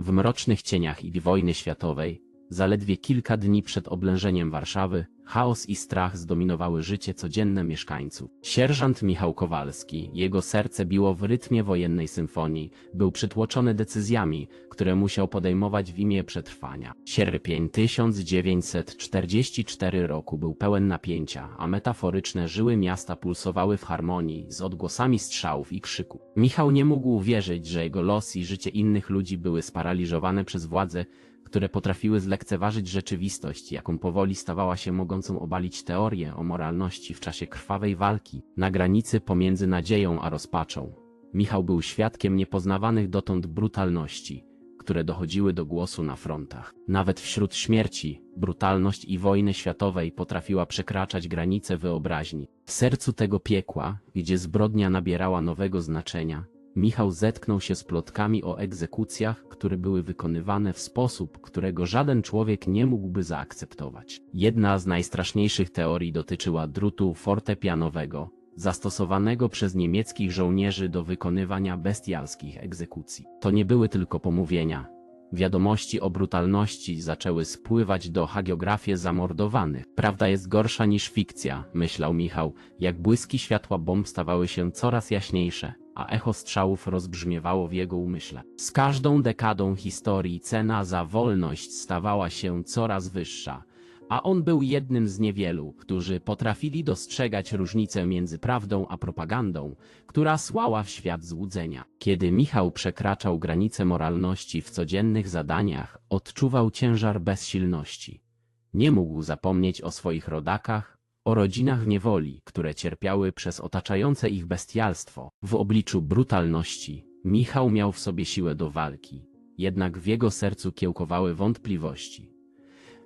W mrocznych cieniach i wojny światowej, zaledwie kilka dni przed oblężeniem Warszawy, chaos i strach zdominowały życie codzienne mieszkańców. Sierżant Michał Kowalski, jego serce biło w rytmie wojennej symfonii, był przytłoczony decyzjami, które musiał podejmować w imię przetrwania. Sierpień 1944 roku był pełen napięcia, a metaforyczne żyły miasta pulsowały w harmonii z odgłosami strzałów i krzyku. Michał nie mógł uwierzyć, że jego los i życie innych ludzi były sparaliżowane przez władze, które potrafiły zlekceważyć rzeczywistość, jaką powoli stawała się mogącą obalić teorię o moralności w czasie krwawej walki na granicy pomiędzy nadzieją a rozpaczą. Michał był świadkiem niepoznawanych dotąd brutalności, które dochodziły do głosu na frontach. Nawet wśród śmierci, brutalność i wojny światowej potrafiła przekraczać granice wyobraźni. W sercu tego piekła, gdzie zbrodnia nabierała nowego znaczenia, Michał zetknął się z plotkami o egzekucjach, które były wykonywane w sposób, którego żaden człowiek nie mógłby zaakceptować. Jedna z najstraszniejszych teorii dotyczyła drutu fortepianowego, zastosowanego przez niemieckich żołnierzy do wykonywania bestialskich egzekucji. To nie były tylko pomówienia. Wiadomości o brutalności zaczęły spływać do hagiografii zamordowanych. Prawda jest gorsza niż fikcja, myślał Michał, jak błyski światła bomb stawały się coraz jaśniejsze a echo strzałów rozbrzmiewało w jego umyśle. Z każdą dekadą historii cena za wolność stawała się coraz wyższa, a on był jednym z niewielu, którzy potrafili dostrzegać różnicę między prawdą a propagandą, która słała w świat złudzenia. Kiedy Michał przekraczał granice moralności w codziennych zadaniach, odczuwał ciężar bezsilności. Nie mógł zapomnieć o swoich rodakach, o rodzinach niewoli, które cierpiały przez otaczające ich bestialstwo. W obliczu brutalności Michał miał w sobie siłę do walki, jednak w jego sercu kiełkowały wątpliwości.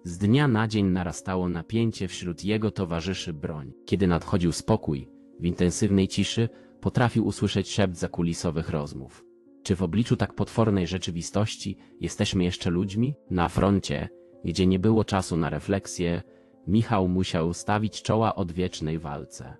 Z dnia na dzień narastało napięcie wśród jego towarzyszy broń. Kiedy nadchodził spokój, w intensywnej ciszy potrafił usłyszeć szept zakulisowych rozmów. Czy w obliczu tak potwornej rzeczywistości jesteśmy jeszcze ludźmi? Na froncie, gdzie nie było czasu na refleksję, Michał musiał stawić czoła odwiecznej walce.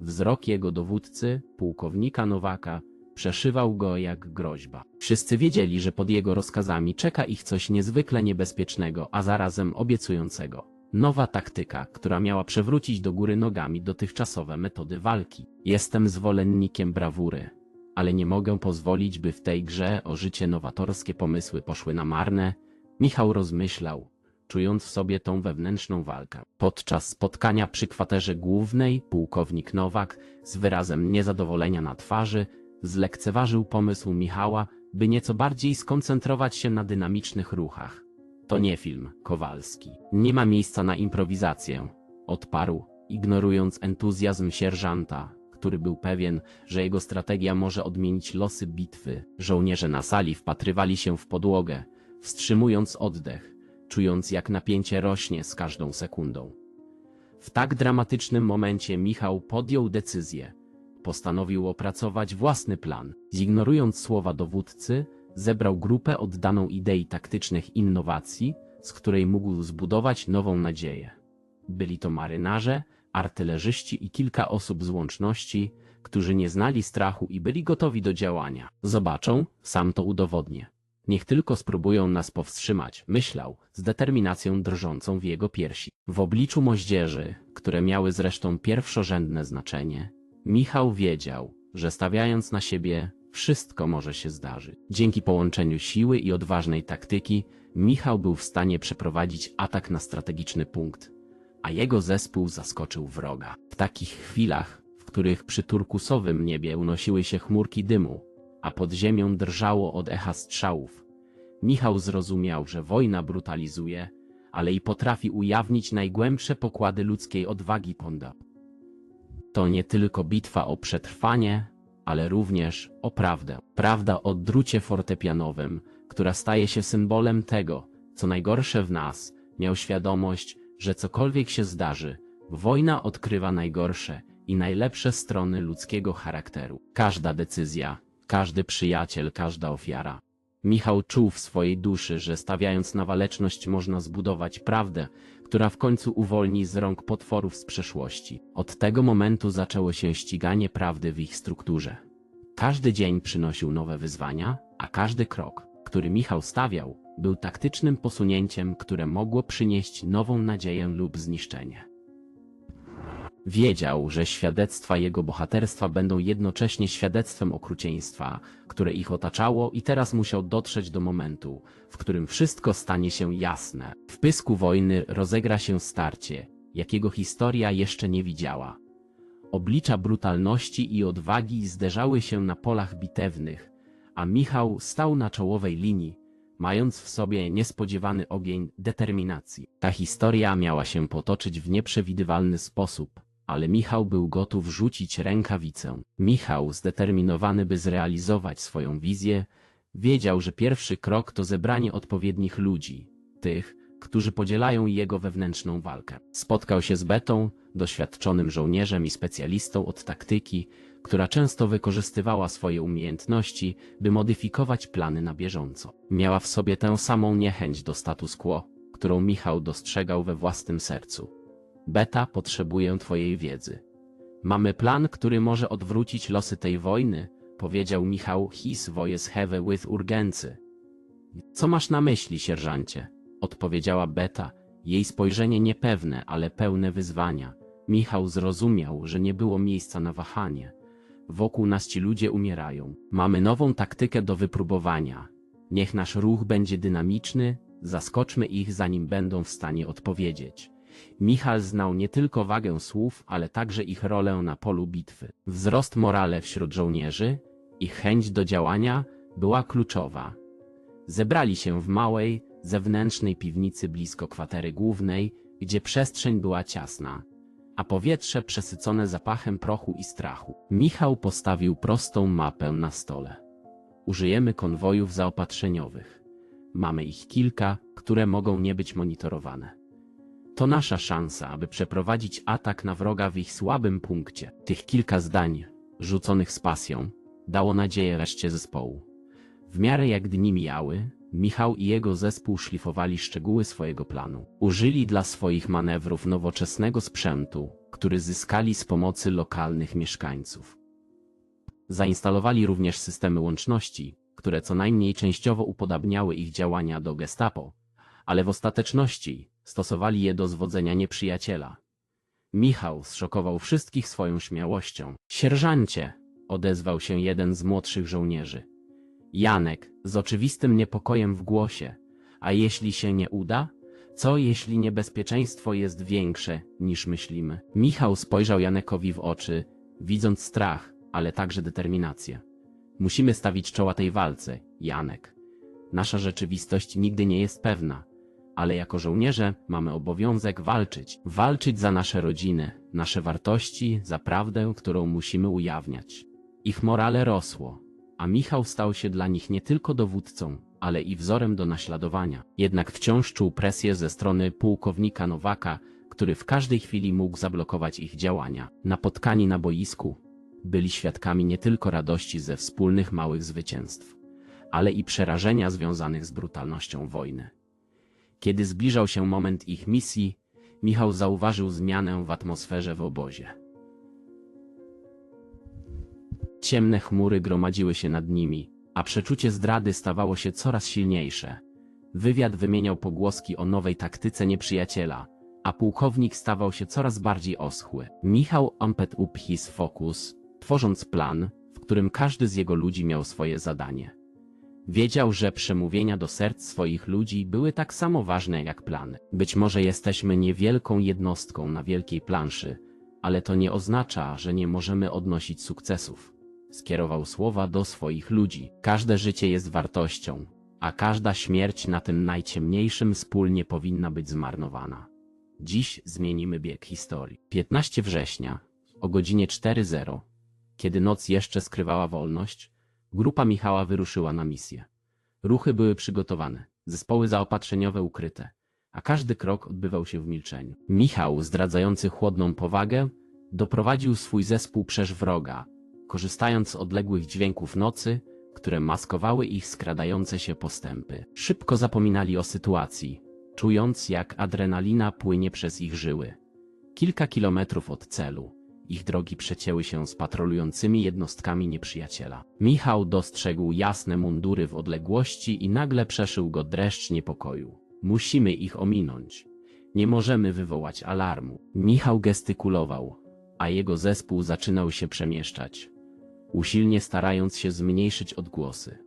Wzrok jego dowódcy, pułkownika Nowaka, przeszywał go jak groźba. Wszyscy wiedzieli, że pod jego rozkazami czeka ich coś niezwykle niebezpiecznego, a zarazem obiecującego. Nowa taktyka, która miała przewrócić do góry nogami dotychczasowe metody walki. Jestem zwolennikiem brawury, ale nie mogę pozwolić, by w tej grze o życie nowatorskie pomysły poszły na marne. Michał rozmyślał, czując w sobie tą wewnętrzną walkę. Podczas spotkania przy kwaterze głównej pułkownik Nowak z wyrazem niezadowolenia na twarzy zlekceważył pomysł Michała, by nieco bardziej skoncentrować się na dynamicznych ruchach. To nie film, Kowalski. Nie ma miejsca na improwizację, odparł, ignorując entuzjazm sierżanta, który był pewien, że jego strategia może odmienić losy bitwy. Żołnierze na sali wpatrywali się w podłogę, wstrzymując oddech czując jak napięcie rośnie z każdą sekundą. W tak dramatycznym momencie Michał podjął decyzję. Postanowił opracować własny plan. Zignorując słowa dowódcy, zebrał grupę oddaną idei taktycznych innowacji, z której mógł zbudować nową nadzieję. Byli to marynarze, artylerzyści i kilka osób z łączności, którzy nie znali strachu i byli gotowi do działania. Zobaczą, sam to udowodnię. Niech tylko spróbują nas powstrzymać, myślał, z determinacją drżącą w jego piersi. W obliczu moździerzy, które miały zresztą pierwszorzędne znaczenie, Michał wiedział, że stawiając na siebie, wszystko może się zdarzyć. Dzięki połączeniu siły i odważnej taktyki, Michał był w stanie przeprowadzić atak na strategiczny punkt, a jego zespół zaskoczył wroga. W takich chwilach, w których przy turkusowym niebie unosiły się chmurki dymu, a pod ziemią drżało od echa strzałów. Michał zrozumiał, że wojna brutalizuje, ale i potrafi ujawnić najgłębsze pokłady ludzkiej odwagi Ponda. To nie tylko bitwa o przetrwanie, ale również o prawdę. Prawda o drucie fortepianowym, która staje się symbolem tego, co najgorsze w nas, miał świadomość, że cokolwiek się zdarzy, wojna odkrywa najgorsze i najlepsze strony ludzkiego charakteru. Każda decyzja, każdy przyjaciel, każda ofiara. Michał czuł w swojej duszy, że stawiając na waleczność można zbudować prawdę, która w końcu uwolni z rąk potworów z przeszłości. Od tego momentu zaczęło się ściganie prawdy w ich strukturze. Każdy dzień przynosił nowe wyzwania, a każdy krok który Michał stawiał, był taktycznym posunięciem, które mogło przynieść nową nadzieję lub zniszczenie. Wiedział, że świadectwa jego bohaterstwa będą jednocześnie świadectwem okrucieństwa, które ich otaczało i teraz musiał dotrzeć do momentu, w którym wszystko stanie się jasne. W pysku wojny rozegra się starcie, jakiego historia jeszcze nie widziała. Oblicza brutalności i odwagi zderzały się na polach bitewnych, a Michał stał na czołowej linii, mając w sobie niespodziewany ogień determinacji. Ta historia miała się potoczyć w nieprzewidywalny sposób, ale Michał był gotów rzucić rękawicę. Michał, zdeterminowany by zrealizować swoją wizję, wiedział, że pierwszy krok to zebranie odpowiednich ludzi, tych, którzy podzielają jego wewnętrzną walkę. Spotkał się z Betą, doświadczonym żołnierzem i specjalistą od taktyki, która często wykorzystywała swoje umiejętności, by modyfikować plany na bieżąco. Miała w sobie tę samą niechęć do status quo, którą Michał dostrzegał we własnym sercu. Beta, potrzebuję twojej wiedzy. Mamy plan, który może odwrócić losy tej wojny, powiedział Michał His voice have with urgency. Co masz na myśli, sierżancie? Odpowiedziała Beta, jej spojrzenie niepewne, ale pełne wyzwania. Michał zrozumiał, że nie było miejsca na wahanie. Wokół nas ci ludzie umierają. Mamy nową taktykę do wypróbowania. Niech nasz ruch będzie dynamiczny, zaskoczmy ich zanim będą w stanie odpowiedzieć. Michał znał nie tylko wagę słów, ale także ich rolę na polu bitwy. Wzrost morale wśród żołnierzy, ich chęć do działania była kluczowa. Zebrali się w małej, zewnętrznej piwnicy blisko kwatery głównej, gdzie przestrzeń była ciasna, a powietrze przesycone zapachem prochu i strachu. Michał postawił prostą mapę na stole. Użyjemy konwojów zaopatrzeniowych. Mamy ich kilka, które mogą nie być monitorowane. To nasza szansa, aby przeprowadzić atak na wroga w ich słabym punkcie. Tych kilka zdań, rzuconych z pasją, dało nadzieję reszcie zespołu. W miarę jak dni mijały, Michał i jego zespół szlifowali szczegóły swojego planu. Użyli dla swoich manewrów nowoczesnego sprzętu, który zyskali z pomocy lokalnych mieszkańców. Zainstalowali również systemy łączności, które co najmniej częściowo upodabniały ich działania do gestapo, ale w ostateczności stosowali je do zwodzenia nieprzyjaciela. Michał zszokował wszystkich swoją śmiałością. Sierżancie, odezwał się jeden z młodszych żołnierzy. Janek, z oczywistym niepokojem w głosie. A jeśli się nie uda? Co jeśli niebezpieczeństwo jest większe, niż myślimy? Michał spojrzał Janekowi w oczy, widząc strach, ale także determinację. Musimy stawić czoła tej walce, Janek. Nasza rzeczywistość nigdy nie jest pewna, ale jako żołnierze mamy obowiązek walczyć. Walczyć za nasze rodziny, nasze wartości, za prawdę, którą musimy ujawniać. Ich morale rosło, a Michał stał się dla nich nie tylko dowódcą, ale i wzorem do naśladowania. Jednak wciąż czuł presję ze strony pułkownika Nowaka, który w każdej chwili mógł zablokować ich działania. Napotkani na boisku, byli świadkami nie tylko radości ze wspólnych małych zwycięstw, ale i przerażenia związanych z brutalnością wojny. Kiedy zbliżał się moment ich misji, Michał zauważył zmianę w atmosferze w obozie. Ciemne chmury gromadziły się nad nimi, a przeczucie zdrady stawało się coraz silniejsze. Wywiad wymieniał pogłoski o nowej taktyce nieprzyjaciela, a pułkownik stawał się coraz bardziej oschły. Michał ampet up his focus, tworząc plan, w którym każdy z jego ludzi miał swoje zadanie. Wiedział, że przemówienia do serc swoich ludzi były tak samo ważne jak plany. Być może jesteśmy niewielką jednostką na wielkiej planszy, ale to nie oznacza, że nie możemy odnosić sukcesów. Skierował słowa do swoich ludzi. Każde życie jest wartością, a każda śmierć na tym najciemniejszym wspólnie powinna być zmarnowana. Dziś zmienimy bieg historii. 15 września, o godzinie 4.00, kiedy noc jeszcze skrywała wolność, Grupa Michała wyruszyła na misję. Ruchy były przygotowane, zespoły zaopatrzeniowe ukryte, a każdy krok odbywał się w milczeniu. Michał, zdradzający chłodną powagę, doprowadził swój zespół przez wroga, korzystając z odległych dźwięków nocy, które maskowały ich skradające się postępy. Szybko zapominali o sytuacji, czując jak adrenalina płynie przez ich żyły. Kilka kilometrów od celu, ich drogi przecięły się z patrolującymi jednostkami nieprzyjaciela. Michał dostrzegł jasne mundury w odległości i nagle przeszył go dreszcz niepokoju. Musimy ich ominąć. Nie możemy wywołać alarmu. Michał gestykulował, a jego zespół zaczynał się przemieszczać, usilnie starając się zmniejszyć odgłosy.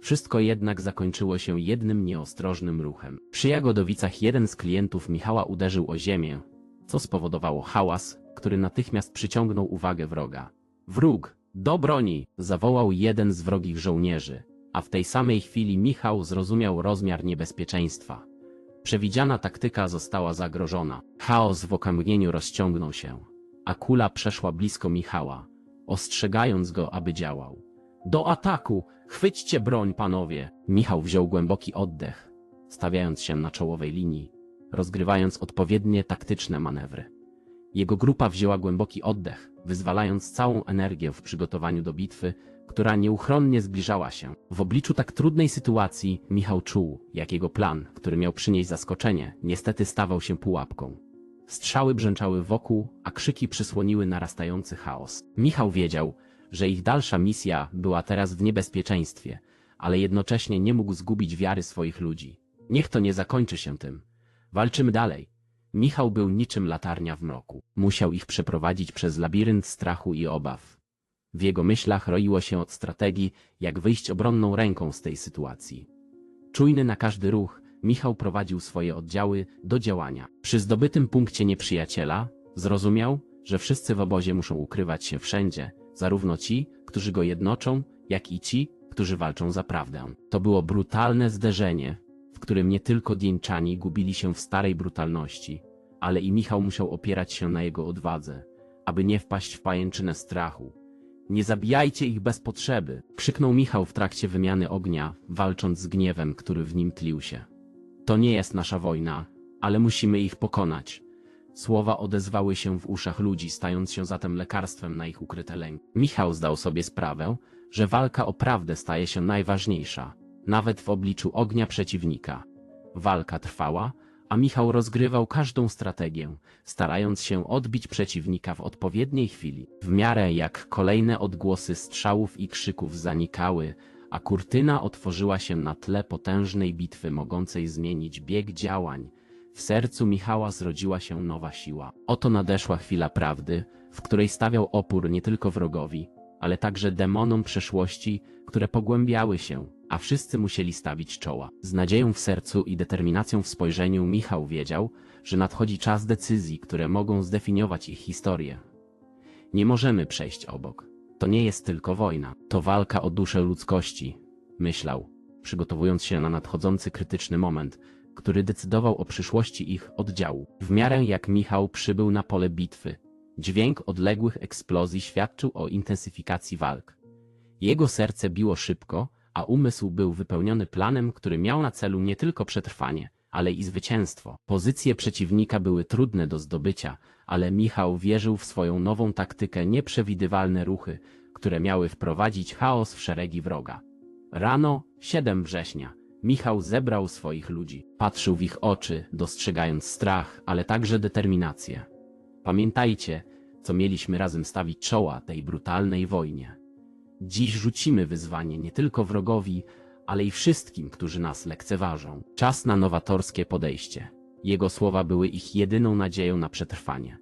Wszystko jednak zakończyło się jednym nieostrożnym ruchem. Przy Jagodowicach jeden z klientów Michała uderzył o ziemię, co spowodowało hałas, który natychmiast przyciągnął uwagę wroga. Wróg, do broni! zawołał jeden z wrogich żołnierzy, a w tej samej chwili Michał zrozumiał rozmiar niebezpieczeństwa. Przewidziana taktyka została zagrożona. Chaos w okamgnieniu rozciągnął się, a kula przeszła blisko Michała, ostrzegając go, aby działał. Do ataku! Chwyćcie broń, panowie! Michał wziął głęboki oddech, stawiając się na czołowej linii, rozgrywając odpowiednie taktyczne manewry. Jego grupa wzięła głęboki oddech, wyzwalając całą energię w przygotowaniu do bitwy, która nieuchronnie zbliżała się. W obliczu tak trudnej sytuacji Michał czuł, jak jego plan, który miał przynieść zaskoczenie, niestety stawał się pułapką. Strzały brzęczały wokół, a krzyki przysłoniły narastający chaos. Michał wiedział, że ich dalsza misja była teraz w niebezpieczeństwie, ale jednocześnie nie mógł zgubić wiary swoich ludzi. Niech to nie zakończy się tym. Walczymy dalej. Michał był niczym latarnia w mroku. Musiał ich przeprowadzić przez labirynt strachu i obaw. W jego myślach roiło się od strategii, jak wyjść obronną ręką z tej sytuacji. Czujny na każdy ruch, Michał prowadził swoje oddziały do działania. Przy zdobytym punkcie nieprzyjaciela zrozumiał, że wszyscy w obozie muszą ukrywać się wszędzie, zarówno ci, którzy go jednoczą, jak i ci, którzy walczą za prawdę. To było brutalne zderzenie, którym nie tylko Dienczani gubili się w starej brutalności, ale i Michał musiał opierać się na jego odwadze, aby nie wpaść w pajęczynę strachu. Nie zabijajcie ich bez potrzeby, krzyknął Michał w trakcie wymiany ognia, walcząc z gniewem, który w nim tlił się. To nie jest nasza wojna, ale musimy ich pokonać. Słowa odezwały się w uszach ludzi, stając się zatem lekarstwem na ich ukryte lęki. Michał zdał sobie sprawę, że walka o prawdę staje się najważniejsza, nawet w obliczu ognia przeciwnika. Walka trwała, a Michał rozgrywał każdą strategię, starając się odbić przeciwnika w odpowiedniej chwili. W miarę jak kolejne odgłosy strzałów i krzyków zanikały, a kurtyna otworzyła się na tle potężnej bitwy mogącej zmienić bieg działań, w sercu Michała zrodziła się nowa siła. Oto nadeszła chwila prawdy, w której stawiał opór nie tylko wrogowi, ale także demonom przeszłości, które pogłębiały się, a wszyscy musieli stawić czoła. Z nadzieją w sercu i determinacją w spojrzeniu Michał wiedział, że nadchodzi czas decyzji, które mogą zdefiniować ich historię. Nie możemy przejść obok. To nie jest tylko wojna, to walka o duszę ludzkości, myślał, przygotowując się na nadchodzący krytyczny moment, który decydował o przyszłości ich oddziału. W miarę jak Michał przybył na pole bitwy, dźwięk odległych eksplozji świadczył o intensyfikacji walk. Jego serce biło szybko, a umysł był wypełniony planem, który miał na celu nie tylko przetrwanie, ale i zwycięstwo. Pozycje przeciwnika były trudne do zdobycia, ale Michał wierzył w swoją nową taktykę nieprzewidywalne ruchy, które miały wprowadzić chaos w szeregi wroga. Rano, 7 września, Michał zebrał swoich ludzi. Patrzył w ich oczy, dostrzegając strach, ale także determinację. Pamiętajcie, co mieliśmy razem stawić czoła tej brutalnej wojnie. Dziś rzucimy wyzwanie nie tylko wrogowi, ale i wszystkim, którzy nas lekceważą. Czas na nowatorskie podejście. Jego słowa były ich jedyną nadzieją na przetrwanie.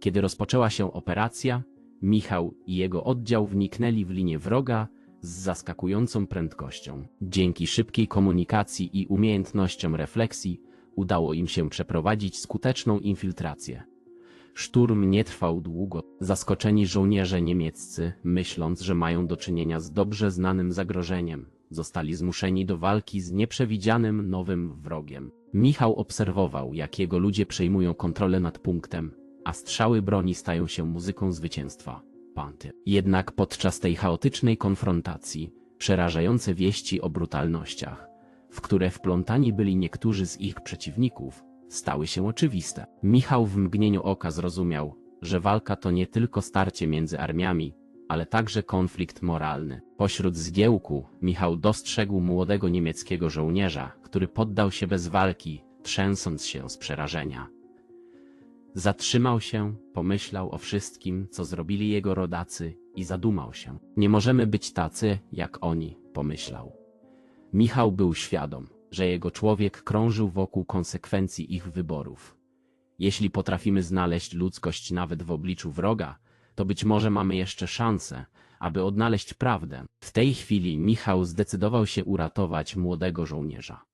Kiedy rozpoczęła się operacja, Michał i jego oddział wniknęli w linię wroga z zaskakującą prędkością. Dzięki szybkiej komunikacji i umiejętnościom refleksji udało im się przeprowadzić skuteczną infiltrację. Szturm nie trwał długo. Zaskoczeni żołnierze niemieccy, myśląc, że mają do czynienia z dobrze znanym zagrożeniem, zostali zmuszeni do walki z nieprzewidzianym nowym wrogiem. Michał obserwował, jak jego ludzie przejmują kontrolę nad punktem, a strzały broni stają się muzyką zwycięstwa. Panty. Jednak podczas tej chaotycznej konfrontacji, przerażające wieści o brutalnościach, w które wplątani byli niektórzy z ich przeciwników, stały się oczywiste. Michał w mgnieniu oka zrozumiał, że walka to nie tylko starcie między armiami, ale także konflikt moralny. Pośród zgiełku Michał dostrzegł młodego niemieckiego żołnierza, który poddał się bez walki, trzęsąc się z przerażenia. Zatrzymał się, pomyślał o wszystkim, co zrobili jego rodacy i zadumał się. Nie możemy być tacy, jak oni, pomyślał. Michał był świadom, że jego człowiek krążył wokół konsekwencji ich wyborów. Jeśli potrafimy znaleźć ludzkość nawet w obliczu wroga, to być może mamy jeszcze szansę, aby odnaleźć prawdę. W tej chwili Michał zdecydował się uratować młodego żołnierza.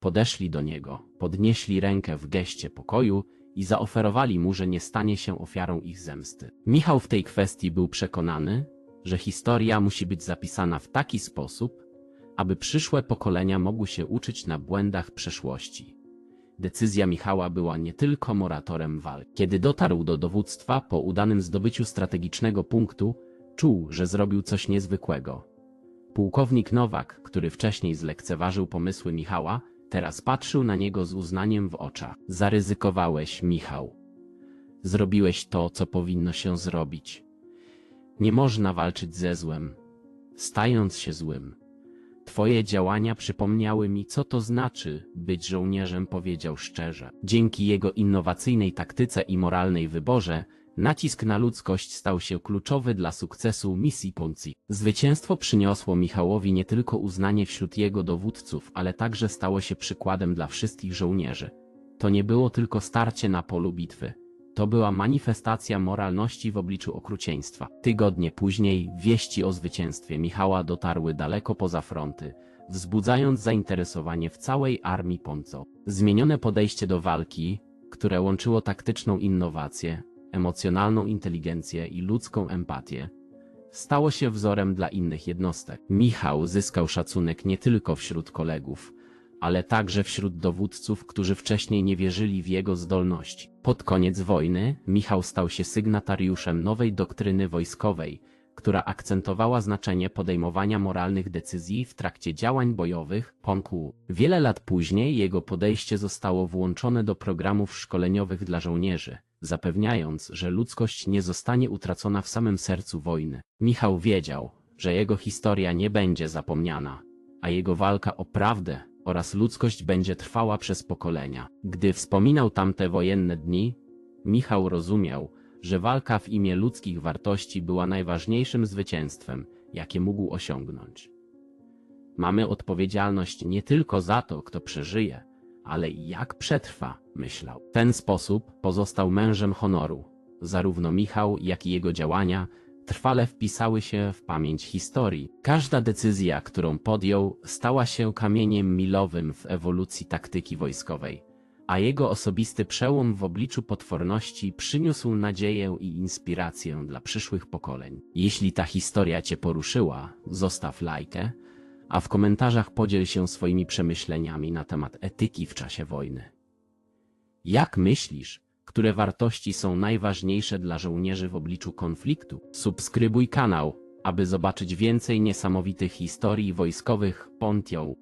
Podeszli do niego, podnieśli rękę w geście pokoju i zaoferowali mu, że nie stanie się ofiarą ich zemsty. Michał w tej kwestii był przekonany, że historia musi być zapisana w taki sposób, aby przyszłe pokolenia mogły się uczyć na błędach przeszłości. Decyzja Michała była nie tylko moratorem walki. Kiedy dotarł do dowództwa po udanym zdobyciu strategicznego punktu, czuł, że zrobił coś niezwykłego. Pułkownik Nowak, który wcześniej zlekceważył pomysły Michała, teraz patrzył na niego z uznaniem w oczach. Zaryzykowałeś, Michał. Zrobiłeś to, co powinno się zrobić. Nie można walczyć ze złem, stając się złym. Twoje działania przypomniały mi, co to znaczy być żołnierzem, powiedział szczerze. Dzięki jego innowacyjnej taktyce i moralnej wyborze, nacisk na ludzkość stał się kluczowy dla sukcesu misji Ponzi. Zwycięstwo przyniosło Michałowi nie tylko uznanie wśród jego dowódców, ale także stało się przykładem dla wszystkich żołnierzy. To nie było tylko starcie na polu bitwy. To była manifestacja moralności w obliczu okrucieństwa. Tygodnie później wieści o zwycięstwie Michała dotarły daleko poza fronty, wzbudzając zainteresowanie w całej armii Ponco. Zmienione podejście do walki, które łączyło taktyczną innowację, emocjonalną inteligencję i ludzką empatię, stało się wzorem dla innych jednostek. Michał zyskał szacunek nie tylko wśród kolegów, ale także wśród dowódców, którzy wcześniej nie wierzyli w jego zdolności. Pod koniec wojny Michał stał się sygnatariuszem nowej doktryny wojskowej, która akcentowała znaczenie podejmowania moralnych decyzji w trakcie działań bojowych PONKU. Wiele lat później jego podejście zostało włączone do programów szkoleniowych dla żołnierzy, zapewniając, że ludzkość nie zostanie utracona w samym sercu wojny. Michał wiedział, że jego historia nie będzie zapomniana, a jego walka o prawdę oraz ludzkość będzie trwała przez pokolenia. Gdy wspominał tamte wojenne dni, Michał rozumiał, że walka w imię ludzkich wartości była najważniejszym zwycięstwem, jakie mógł osiągnąć. Mamy odpowiedzialność nie tylko za to, kto przeżyje, ale i jak przetrwa, myślał. W ten sposób pozostał mężem honoru. Zarówno Michał, jak i jego działania trwale wpisały się w pamięć historii. Każda decyzja, którą podjął, stała się kamieniem milowym w ewolucji taktyki wojskowej, a jego osobisty przełom w obliczu potworności przyniósł nadzieję i inspirację dla przyszłych pokoleń. Jeśli ta historia Cię poruszyła, zostaw lajkę, a w komentarzach podziel się swoimi przemyśleniami na temat etyki w czasie wojny. Jak myślisz, które wartości są najważniejsze dla żołnierzy w obliczu konfliktu? Subskrybuj kanał, aby zobaczyć więcej niesamowitych historii wojskowych Pontioł.